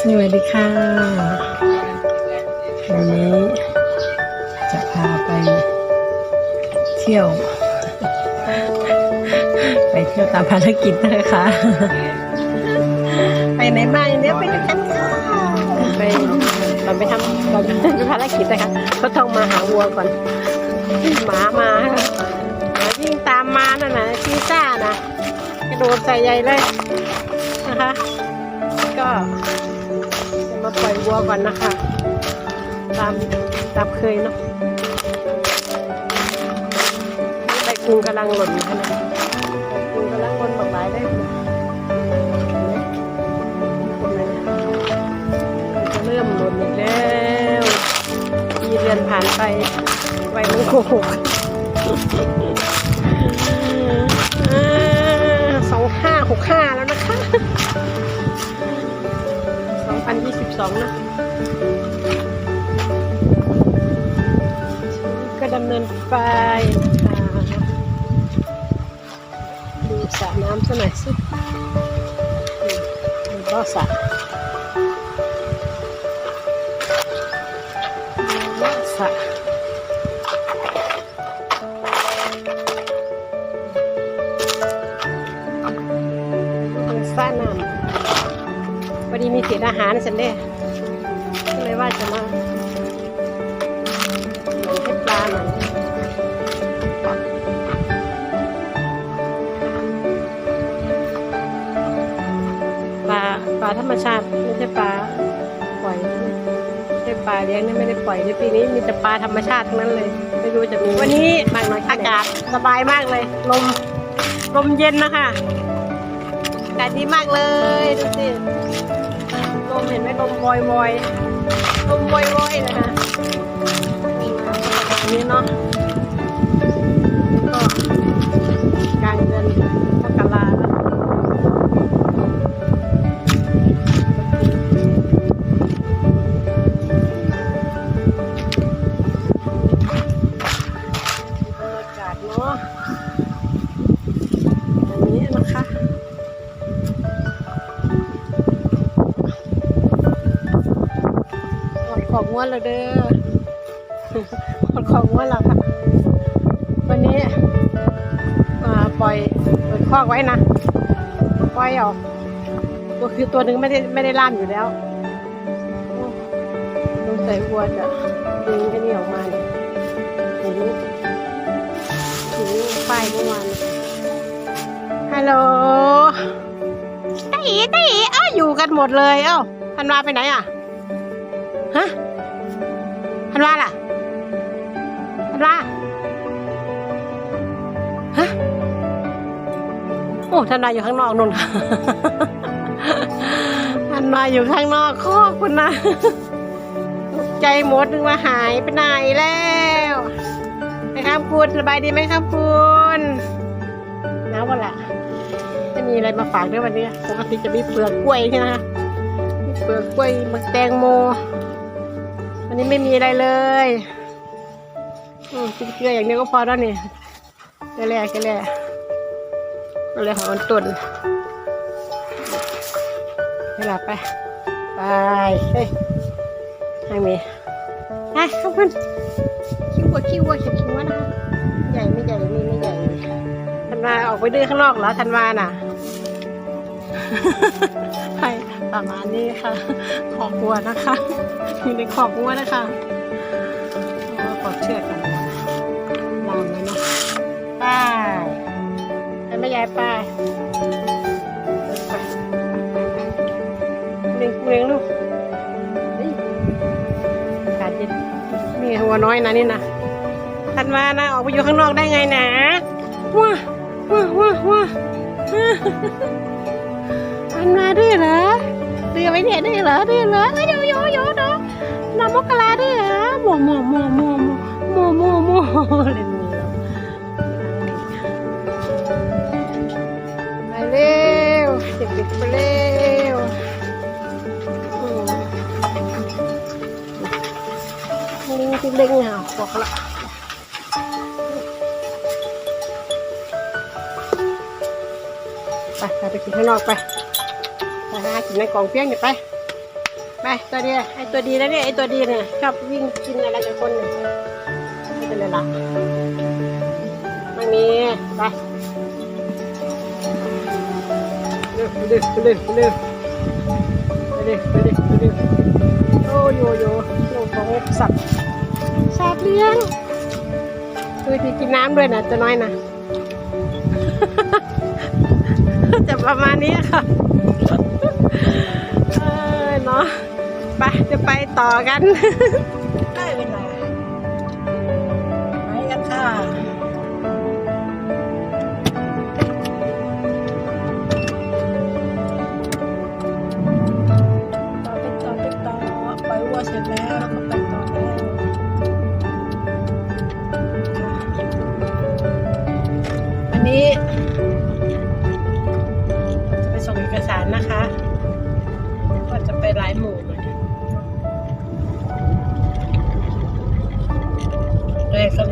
สวัสดีค่ะ วันนี้จะพาไปเที่ยว ไปเที่ยวตามภารกิจนะคะ ไปไหนมาอย่างเนี้ยไปด้วยกันค่ะไปเราไปทำเราไปภารกิจนะคะก็ต้องมาหาวัวก่อนหมามาหมาวิ่งตามมาน่ะนะชีซ่านะกระโดดใส่ใหญ่เลยนะคะ ก็ บัวก่อนนะคะ ตามตามเคยเนาะใบกุ้งกำลังหล่นอยู่ขนาดใบกุงกำลังหล่นบักหลายได้เลยจะเริ่มหล่นอีกแล้วมีเดือนผ่านไปไวมันโกหกสองห้าหกห้าแล้วนะคะ 2022นะก็ดำเนินไปค่ะดูสระน้ำซะหน่อยสิดูก็สระสระสระน้ำพอดีมีเศษอาหารฉันเด้ เลยว่าจะมาหน่อยให้ปลาหน่อยปลาปลาธรรมชาติไม่ใช่ปลาปล่อยไม่ใช่ปลาเลี้ยงนี่ไม่ได้ปล่อยในปีนี้มีแต่ปลาธรรมชาติทั้งนั้นเลยไม่รู้จะมีวันนี้มากน้อยอากาศสบายมากเลยลมลมเย็นนะคะอากาศดีมากเลยดูสิ เห็นไหมลมวอยวอยลมวอยวอยนะคะแบบนี้เนาะก็กลางเดือนมกรา ของงวดแล้วเด้อหมดของงวดแล้วค่ะ วันนี้มาปล่อยเปิดคอกไว้นะ ปล่อยออกตัวคือตัวหนึ่งไม่ได้ไม่ได้ล่ามอยู่แล้วโอ้สงสัยวัวจะดึงไอ้นี่ออกมาถึงถึงป้ายเมื่อวานฮัลโหลตาอีตาอีเอ้าอยู่กันหมดเลย เอ้าธันวาไปไหนอะ ฮะ ธันว่าล่ะธันว่าฮะโอ้ธันวาอยู่ข้างนอกนู่นธันวาอยู่ข้างนอกขอบคุณนะใจหมดนึกว่าหายไปไหนแล้วไหมครับคุณสบายดีไหมครับคุณหนาววะล่ะไม่มีอะไรมาฝากด้วยวันนี้ปกติจะมีเปลือกกล้วยใช่ไหมคะเปลือกกล้วยมักแตงโม นนี้ไม่มีอะไรเลยอืมกินเกลืออย่างเดียวก็พอแล้วนี่แค่แรกแค่แรกอะไรของมันตุนไปหลับไป ไปเฮ้ยให้มีไปขอบคุณคิ้ววัวคิ้ววัวคิ้ววัวนะคะใหญ่ไม่ใหญ่ไม่ไม่ใหญ่ธันวาออกไปดื้อข้างนอกเหรอธันวาน่ะไประมาณนี้ค่ะ ขอบวัวนะคะอยู่ในขอบวัวนะคะเอาขอบเชือกกันลามเลยเนาะป้ายไปไม่ยายป้ายไปเลี้ยงเลี้ยงลูกเฮ้ยอากาศเย็นนี่หัวน้อยนะนี่นะทันวานะออกไปอยู่ข้างนอกได้ไงนะว้าว้าว้าว้าทันวาดื้อเหรอ ดื้อไหมเนี่ยดื้อเหรอดื้อเหรอเอ้ยโยโยโยเนาะนามกลาด้วยเหรอโมโมโมโมโมโมโมโมเล่นมือไปเร็วเด็กๆไปเร็วอืมลิงที่เล่งเหงาบอกไป ในกล่องเพี้ยงเนี่ยไป ไปตัวดีไอตัวดีแล้วเนี่ยไอตัวดีเนี่ยชอบวิ่งกินอะไรกับคนเนี่ยไม่เป็นไรหรอกไม่มีไปเร็วเร็วเร็วเร็วเร็วเร็วเร็วโอ้โยโย่โยของสัตว์สัตว์เลี้ยงคือที่กินน้ำด้วยนะจะน้อยนะ จะประมาณนี้ค่ะ ปจะไปต่อกัน ได้เวลาไปกันค่ะ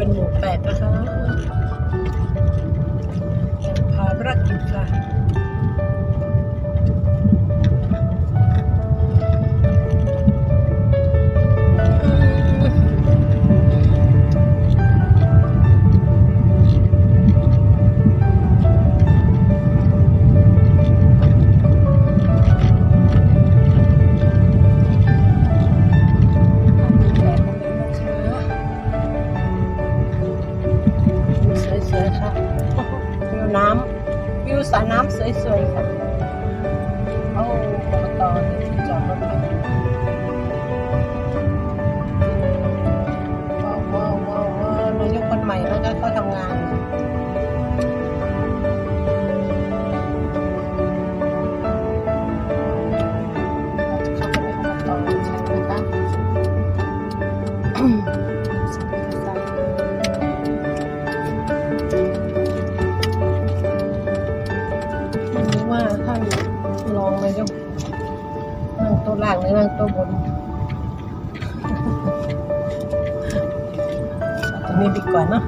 เป็นหมูแปดนะคะ รู้ว่าถ้าลองเลยจ้ะนั่งตัวล่างหรือนั่งตัวบนตรงนี้ดีกว่านะ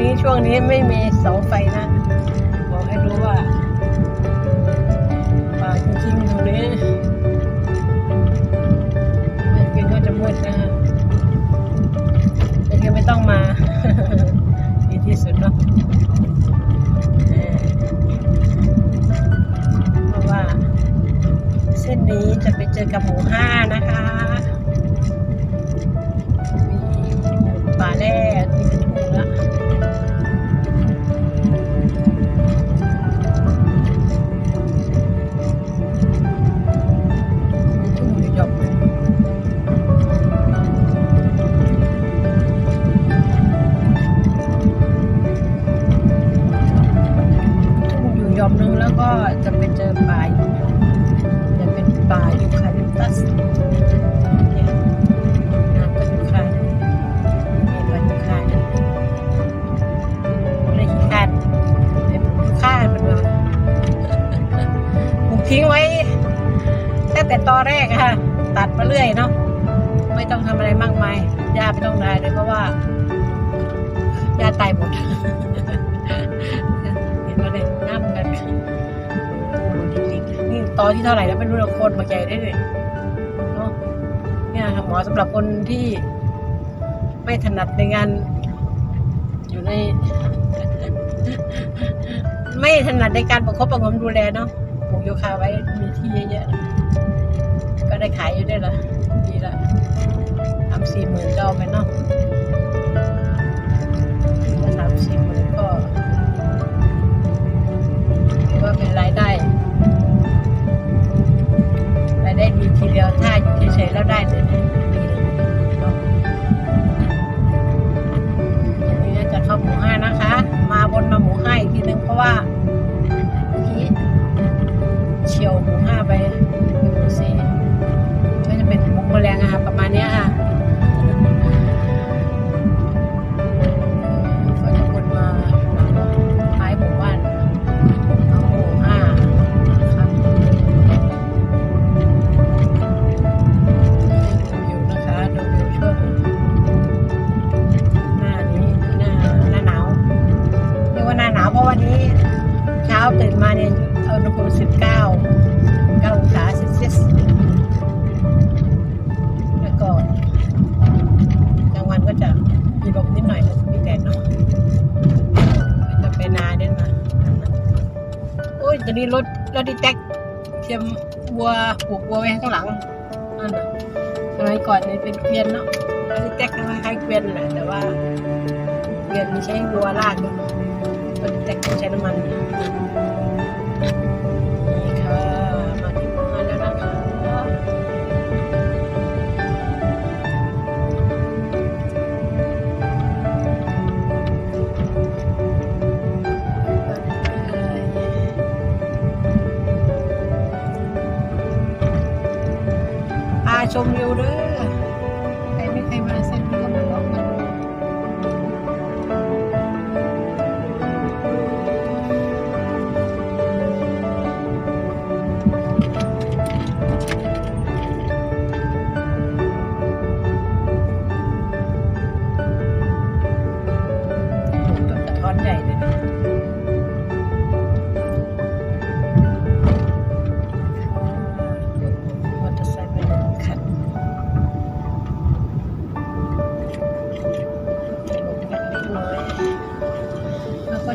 นี้ช่วงนี้ไม่มีเสาไฟนะ แต่ตอแรกค่ะ ตัดมาเรื่อยเนาะไม่ต้องทำอะไรมากมายหญ้าไม่ต้องได้เลยเพราะว่าหญ้าตายหมดเห็นไหมเลยน้ำกันจริงๆนี่ตอนที่เท่าไหร่แล้วไม่รู้เราคนมาใจได้เลยเนาะเนี่ยค่ะหมอสำหรับคนที่ ไม่ถนัดในงานอยู่ในไม่ถนัดในการประคบประงมดูแลเนาะปลูกโยคะไว้มีที่เยอะๆ ได้ขายอยู่ได้ละดีละสามสี่หมื่นก็เอาไปเนาะถ้าสามสี่หมื่นก็ถือว่าเป็นรายได้รายได้ดีทีเดียวถ้าอยู่เฉยๆแล้วได้เลยนะ รถรถดีแท็กเทียมวัวปลูกวัวไว้ข้างหลังนั่นนะสมัยก่อนนี่เป็นเกวียนเนาะรถดีแท็กคล้ายๆเกวียนแหละแต่ว่าเกวียนมีใช้วัวลากเนาะรถดีแท็กใช้น้ำมัน ชมวิวเด้อ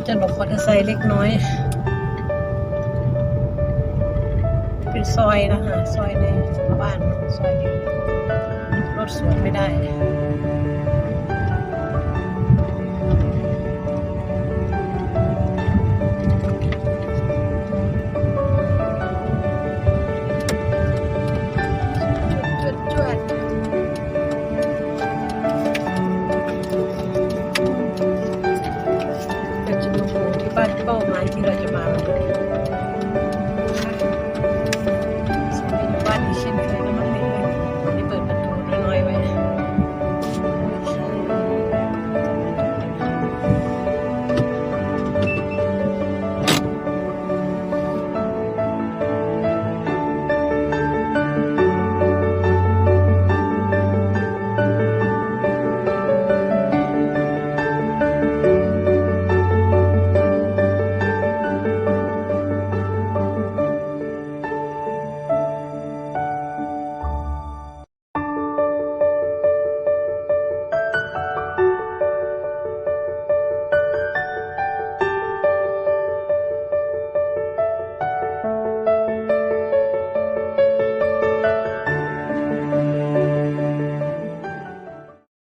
จะหลบมอเตอร์ไซค์เล็กน้อย เป็นซอยนะคะซอยในหมู่บ้านซอยนี้รถสวนไม่ได้